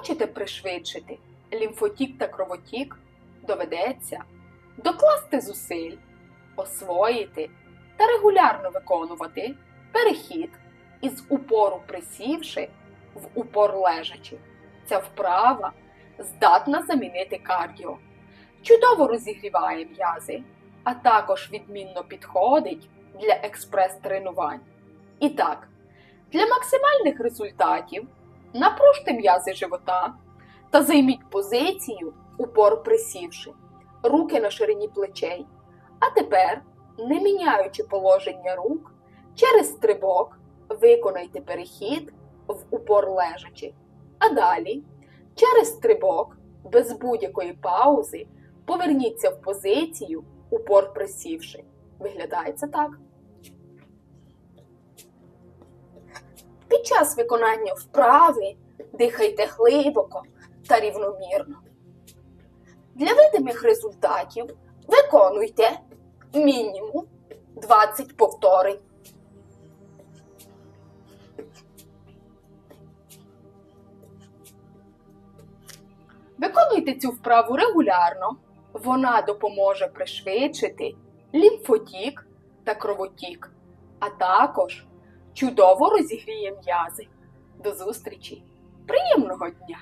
Хочете пришвидшити? Лімфотік та кровотік? Доведеться. Докласти зусиль, освоїти. Та регулярно виконувати. Перехід. Із упору присівши в упор лежачи. Ця вправа здатна замінити кардіо, чудово розігріває м'язи, а також відмінно підходить для експрес-тренувань. І так, для максимальних результатів напружте м'язи живота та займіть позицію упор присівши, руки на ширині плечей. А тепер, не міняючи положення рук, через стрибок виконайте перехід в упор лежачи. А далі, через стрибок, без будь-якої паузи, поверніться в позицію упор присівши. Виглядає це так. Під час виконання вправи дихайте глибоко та рівномірно. Для видимих результатів виконуйте мінімум 20 повторень. Виконуйте цю вправу регулярно. Вона допоможе пришвидшити лімфотік та кровотік, а також чудово розігріє м'язи. До зустрічі! Приємного дня!